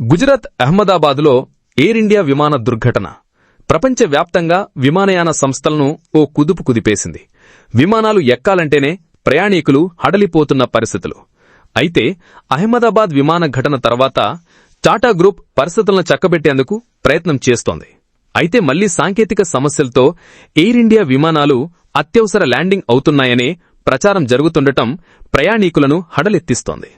గుజరాత్ అహ్మదాబాద్లో air India విమాన దుర్ఘటన. ప్రపంచవ్యాప్తంగా విమానయాన సంస్థలను ఓ కుదుపు కుదిపేసింది. విమానాలు ఎక్కాలంటేనే ప్రయాణికులు హడలిపోతున్న పరిస్థితులు. అయితే అహ్మదాబాద్ విమాన ఘటన తర్వాత టాటా గ్రూప్ పరిస్థితులను చక్కబెట్టేందుకు ప్రయత్నం చేస్తోంది. అయితే మళ్ళీ సాంకేతిక సమస్యలతో ఎయిర్ ఇండియా విమానాలు అత్యవసర ల్యాండింగ్ అవుతున్నాయనే ప్రచారం జరుగుతుండటం ప్రయాణికులను హడలెత్తిస్తోంది.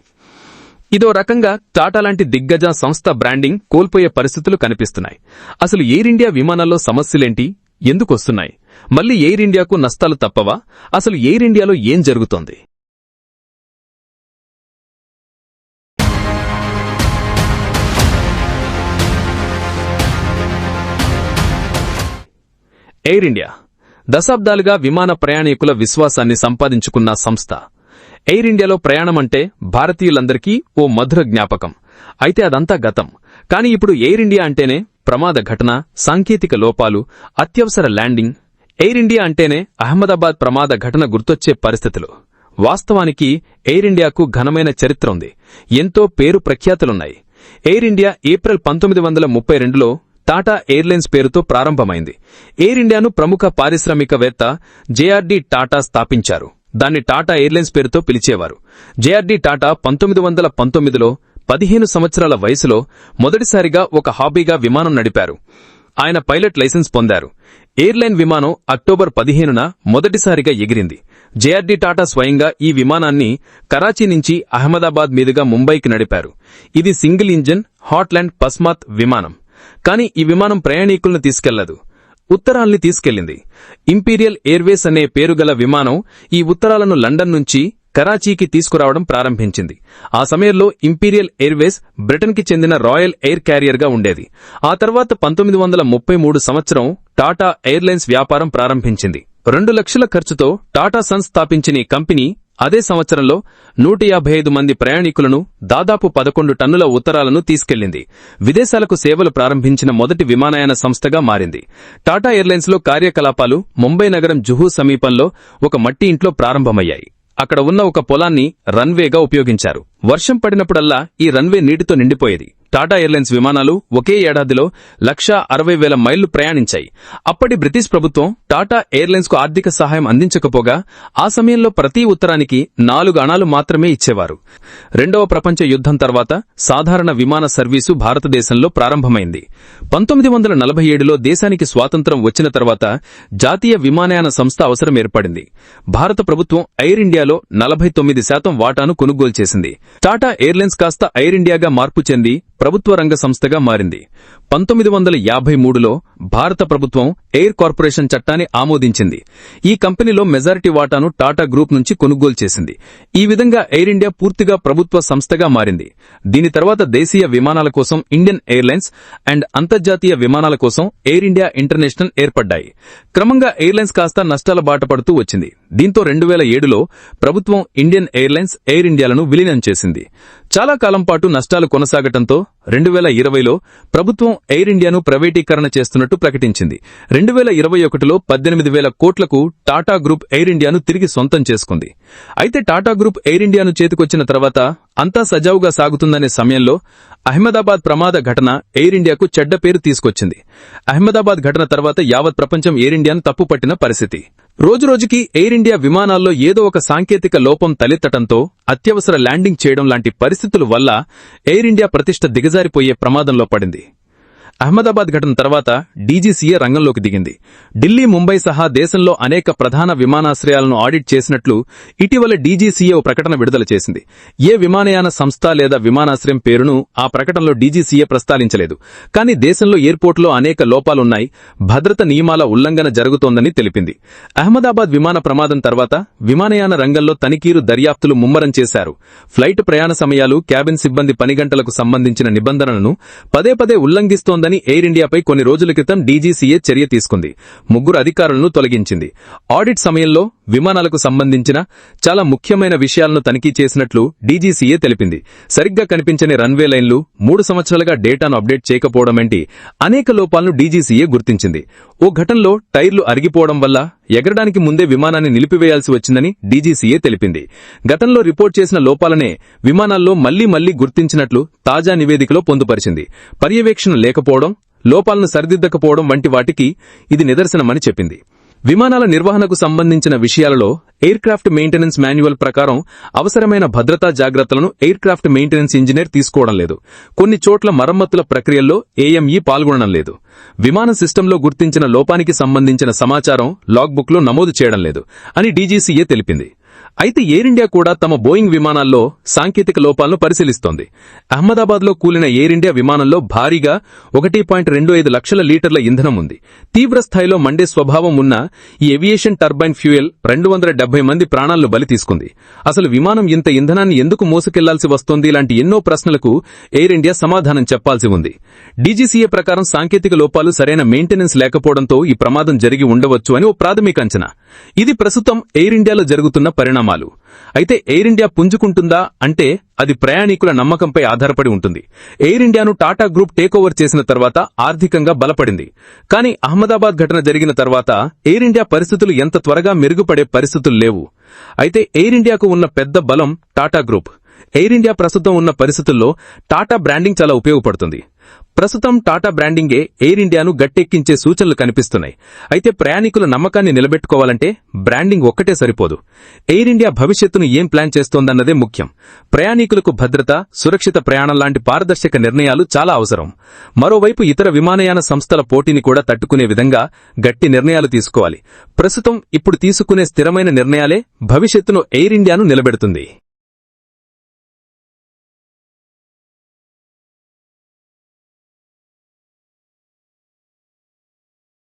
ఇదో రకంగా టాటా లాంటి దిగ్గజ సంస్థ బ్రాండింగ్ కోల్పోయే పరిస్థితులు కనిపిస్తున్నాయి. అసలు ఎయిర్ ఇండియా విమానాల్లో సమస్యలేంటి? ఎందుకు వస్తున్నాయి? మళ్ళీ ఎయిర్ ఇండియాకు నష్టాలు తప్పవా? అసలు ఎయిర్ ఇండియాలో ఏం జరుగుతోంది? ఎయిర్ ఇండియా దశాబ్దాలుగా విమాన ప్రయాణికుల విశ్వాసాన్ని సంపాదించుకున్న సంస్థ. ఎయిర్ ఇండియాలో ప్రయాణం అంటే భారతీయులందరికీ ఓ మధుర జ్ఞాపకం. అయితే అదంతా గతం. కానీ ఇప్పుడు ఎయిర్ ఇండియా అంటేనే ప్రమాద ఘటన సాంకేతిక లోపాలు అత్యవసర ల్యాండింగ్. ఎయిర్ ఇండియా అంటేనే అహ్మదాబాద్ ప్రమాద ఘటన గుర్తొచ్చే పరిస్థితులు. వాస్తవానికి ఎయిర్ ఇండియాకు ఘనమైన చరిత్ర ఉంది. ఎంతో పేరు ప్రఖ్యాతులున్నాయి. ఎయిర్ ఇండియా ఏప్రిల్ పంతొమ్మిది వందల ముప్పై రెండులో టాటా ఎయిర్లైన్స్ పేరుతో ప్రారంభమైంది. ఎయిర్ ఇండియాను ప్రముఖ పారిశ్రామికవేత్త జేఆర్డీ టాటా స్థాపించారు. దాన్ని టాటా ఎయిర్లైన్స్ పేరుతో పిలిచేవారు. జేఆర్డీ టాటా పంతొమ్మిది వందల పంతొమ్మిదిలో పదిహేను సంవత్సరాల వయసులో మొదటిసారిగా ఒక హాబీగా విమానం నడిపారు. ఆయన పైలట్ లైసెన్స్ పొందారు. ఎయిర్లైన్ విమానం అక్టోబర్ పదిహేనున మొదటిసారిగా ఎగిరింది. జేఆర్డీ టాటా స్వయంగా ఈ విమానాన్ని కరాచీ నుంచి అహ్మదాబాద్ మీదుగా ముంబైకి నడిపారు. ఇది సింగిల్ ఇంజిన్ హాట్లాండ్ పస్మాత్ విమానం. కానీ ఈ విమానం ప్రయాణీకులను తీసుకెళ్ళదు. ఉత్తరాల్ని తీసుకెళ్ళింది ఇంపీరియల్ ఎయిర్వేస్ అనే పేరుగల విమానం ఈ ఉత్తరాలను లండన్ నుంచి కరాచీకి తీసుకురావడం ప్రారంభించింది. ఆ సమయంలో ఇంపీరియల్ ఎయిర్వేస్ బ్రిటన్కి చెందిన రాయల్ ఎయిర్ క్యారియర్గా ఉండేది. ఆ తర్వాత పంతొమ్మిది వందల ముప్పై మూడు సంవత్సరం టాటా ఎయిర్లైన్స్ వ్యాపారం ప్రారంభించింది. రెండు లక్షల ఖర్చుతో టాటా సన్స్ స్థాపించిన ఈ కంపెనీ అదే సంవత్సరంలో నూట యాభై ఐదు మంది ప్రయాణికులను దాదాపు పదకొండు టన్నుల ఉత్తరాలను తీసుకెళ్ళింది. విదేశాలకు సేవలు ప్రారంభించిన మొదటి విమానయాన సంస్థగా మారింది. టాటా ఎయిర్లైన్స్లో కార్యకలాపాలు ముంబై నగరం జుహూ సమీపంలో ఒక మట్టి ఇంట్లో ప్రారంభమయ్యాయి. అక్కడ ఉన్న ఒక పొలాన్ని రన్వేగా ఉపయోగించారు. వర్షం పడినప్పుడల్లా ఈ రన్వే నీటితో నిండిపోయేది. టాటా ఎయిర్లైన్స్ విమానాలు ఒకే ఏడాదిలో లక్షా అరవై వేల మైళ్ళు ప్రయాణించాయి. అప్పటి బ్రిటిష్ ప్రభుత్వం టాటా ఎయిర్లైన్స్కు ఆర్థిక సహాయం అందించకపోగా ఆ సమయంలో ప్రతి ఉత్తరానికి నాలుగు అణాలు మాత్రమే ఇచ్చేవారు. రెండవ ప్రపంచ యుద్ధం తర్వాత సాధారణ విమాన సర్వీసు భారతదేశంలో ప్రారంభమైంది. పంతొమ్మిది వందల నలభై ఏడులో దేశానికి స్వాతంత్రం వచ్చిన తర్వాత జాతీయ విమానయాన సంస్థ అవసరం ఏర్పడింది. భారత ప్రభుత్వం ఎయిర్ ఇండియాలో నలభై తొమ్మిది శాతం వాటాను కొనుగోలు చేసింది. టాటా ఎయిర్లైన్స్ కాస్త ఎయిర్ ఇండియాగా మార్పు చెంది ప్రభుత్వ రంగ సంస్థగా మారింది. పంతొమ్మిది వందల యాభై మూడులో భారత ప్రభుత్వం ఎయిర్ కార్పొరేషన్ చట్టాన్ని ఆమోదించింది. ఈ కంపెనీలో మెజారిటీ వాటాను టాటా గ్రూప్ నుంచి కొనుగోలు చేసింది. ఈ విధంగా ఎయిర్ ఇండియా పూర్తిగా ప్రభుత్వ సంస్థగా మారింది. దీని తర్వాత దేశీయ విమానాల కోసం ఇండియన్ ఎయిర్లైన్స్ అండ్ అంతర్జాతీయ విమానాల కోసం ఎయిర్ ఇండియా ఇంటర్నేషనల్ ఏర్పడ్డాయి. క్రమంగా ఎయిర్లైన్స్ కాస్త నష్టాల బాట పడుతూ వచ్చింది. దీంతో రెండు వేల ఏడులో ప్రభుత్వం ఇండియన్ ఎయిర్లైన్స్ ఎయిర్ ఇండియాలను విలీనం చేసింది. చాలా కాలం పాటు నష్టాలు కొనసాగటంతో రెండు వేల ఇరవైలో ప్రభుత్వం ఎయిర్ ఇండియాను ప్రైవేటీకరణ చేస్తున్నట్టు ప్రకటించింది. రెండు వేల ఇరవై ఒకటిలో పద్దెనిమిది వేల కోట్లకు టాటా గ్రూప్ ఎయిర్ ఇండియాను తిరిగి సొంతం చేసుకుంది. అయితే టాటా గ్రూప్ ఎయిర్ ఇండియాను చేతికొచ్చిన తర్వాత అంతా సజావుగా సాగుతుందనే సమయంలో అహ్మదాబాద్ ప్రమాద ఘటన ఎయిర్ ఇండియాకు చెడ్డ పేరు తీసుకొచ్చింది. అహ్మదాబాద్ ఘటన తర్వాత యావత్ ప్రపంచం ఎయిర్ ఇండియాను తప్పుపట్టిన పరిస్థితి. రోజురోజుకి ఎయిర్ ఇండియా విమానాల్లో ఏదో ఒక సాంకేతిక లోపం తలెత్తటంతో అత్యవసర ల్యాండింగ్ చేయడం లాంటి పరిస్థితుల వల్ల ఎయిర్ ఇండియా ప్రతిష్ట దిగజారిపోయే ప్రమాదంలో పడింది. అహ్మదాబాద్ ఘటన తర్వాత డీజీసీఏ రంగంలోకి దిగింది. ఢిల్లీ ముంబై సహా దేశంలో అనేక ప్రధాన విమానాశ్రయాలను ఆడిట్ చేసినట్లు ఇటీవల డీజీసీఏ ఓ ప్రకటన విడుదల చేసింది. ఏ విమానయాన సంస్థ లేదా విమానాశ్రయం పేరును ఆ ప్రకటనలో డీజీసీఏ ప్రస్తావించలేదు. కానీ దేశంలో ఎయిర్పోర్టులో అనేక లోపాలున్నాయి. భద్రత నియమాల ఉల్లంఘన జరుగుతోందని తెలిపింది. అహ్మదాబాద్ విమాన ప్రమాదం తర్వాత విమానయాన రంగంలో తనిఖీరు దర్యాప్తులు ముమ్మరం చేశారు. ఫ్లైట్ ప్రయాణ సమయాలు క్యాబిన్ సిబ్బంది పని గంటలకు సంబంధించిన నిబంధనలను పదే పదే ఉల్లంఘిస్తోందని ఎయిర్ ఇండియాపై కొన్ని రోజుల క్రితం డీజీసీఏ చర్య తీసుకుంది. ముగ్గురు అధికారులను తొలగించింది. ఆడిట్ సమయంలో విమానాలకు సంబంధించిన చాలా ముఖ్యమైన విషయాలను తనిఖీ చేసినట్లు డీజీసీఏ తెలిపింది. సరిగ్గా కనిపించని రన్వే లైన్లు మూడు సంవత్సరాలుగా డేటాను అప్డేట్ చేయకపోవడమేంటి అనేక లోపాలను డీజీసీఏ గుర్తించింది. ఓ ఘటనలో టైర్లు అరిగిపోవడం వల్ల ఎగరడానికి ముందే విమానాన్ని నిలిపివేయాల్సి వచ్చిందని డీజీసీఏ తెలిపింది. గతంలో రిపోర్ట్ చేసిన లోపాలనే విమానాల్లో మళ్ళీ మళ్ళీ గుర్తించినట్లు తాజా నివేదికలో పొందుపరిచింది. పర్యవేక్షణ లేకపోవడం లోపాలను సరిదిద్దకపోవడం వంటి వాటికి ఇది నిదర్శనమని చెప్పింది. విమానాల నిర్వహణకు సంబంధించిన విషయాలలో ఎయిర్ క్రాఫ్ట్ మెయింటెనెన్స్ మాన్యువల్ ప్రకారం అవసరమైన భద్రతా జాగ్రత్తలను ఎయిర్ క్రాఫ్ట్ మెయింటెనెన్స్ ఇంజనీర్ తీసుకోవడం లేదు. కొన్ని చోట్ల మరమ్మతుల ప్రక్రియల్లో ఏఎంఈ పాల్గొనడం లేదు. విమాన సిస్టంలో గుర్తించిన లోపానికి సంబంధించిన సమాచారం లాగ్బుక్లో నమోదు చేయడం లేదు అని డీజీసీఏ తెలిపింది. అయితే ఎయిర్ ఇండియా కూడా తమ బోయింగ్ విమానాల్లో సాంకేతిక లోపాలను పరిశీలిస్తోంది. అహ్మదాబాద్లో కూలిన ఎయిర్ ఇండియా విమానంలో భారీగా ఒకటి పాయింట్ రెండు ఐదు లక్షల లీటర్ల ఇంధనం ఉంది. తీవ్ర స్థాయిలో మండే స్వభావం ఉన్న ఈ ఏవియేషన్ టర్బైన్ ఫ్యూయల్ రెండు వందల డెబ్బై మంది ప్రాణాలను బలి తీసుకుంది. అసలు విమానం ఇంత ఇంధనాన్ని ఎందుకు మోసుకెళ్ళాల్సి వస్తోంది? ఇలాంటి ఎన్నో ప్రశ్నలకు ఎయిర్ ఇండియా సమాధానం చెప్పాల్సి ఉంది. డీజీసీఏ ప్రకారం సాంకేతిక లోపాలు సరైన మెయింటెనెన్స్ లేకపోవడంతో ఈ ప్రమాదం జరిగి ఉండవచ్చు అని ఓ ప్రాథమిక అంచనా. ఇది ప్రస్తుతం ఎయిర్ ఇండియాలో జరుగుతున్న పరిణామం. పరిణామాలు. అయితే ఎయిర్ ఇండియా పుంజుకుంటుందా అంటే అది ప్రయాణికుల నమ్మకంపై ఆధారపడి ఉంటుంది. ఎయిర్ ఇండియాను టాటా గ్రూప్ టేకోవర్ చేసిన తర్వాత ఆర్థికంగా బలపడింది. కానీ అహ్మదాబాద్ ఘటన జరిగిన తర్వాత ఎయిర్ ఇండియా పరిస్థితులు ఎంత త్వరగా మెరుగుపడే పరిస్థితులు లేవు. అయితే ఎయిర్ ఇండియాకు ఉన్న పెద్ద బలం టాటా గ్రూప్. ఎయిర్ ఇండియా ప్రస్తుతం ఉన్న పరిస్థితుల్లో టాటా బ్రాండింగ్ చాలా ఉపయోగపడుతుంది. ప్రస్తుతం టాటా బ్రాండింగే ఎయిర్ ఇండియాను గట్టెక్కించే సూచనలు కనిపిస్తున్నాయి. అయితే ప్రయాణికుల నమ్మకాన్ని నిలబెట్టుకోవాలంటే బ్రాండింగ్ ఒక్కటే సరిపోదు. ఎయిర్ ఇండియా భవిష్యత్తును ఏం ప్లాన్ చేస్తోందన్నదే ముఖ్యం. ప్రయాణికులకు భద్రత సురక్షిత ప్రయాణం లాంటి పారదర్శక నిర్ణయాలు చాలా అవసరం. మరోవైపు ఇతర విమానయాన సంస్థల పోటీని కూడా తట్టుకునే విధంగా గట్టి నిర్ణయాలు తీసుకోవాలి. ప్రస్తుతం ఇప్పుడు తీసుకునే స్థిరమైన నిర్ణయాలే భవిష్యత్తును ఎయిర్ ఇండియాను నిలబెడుతుంది.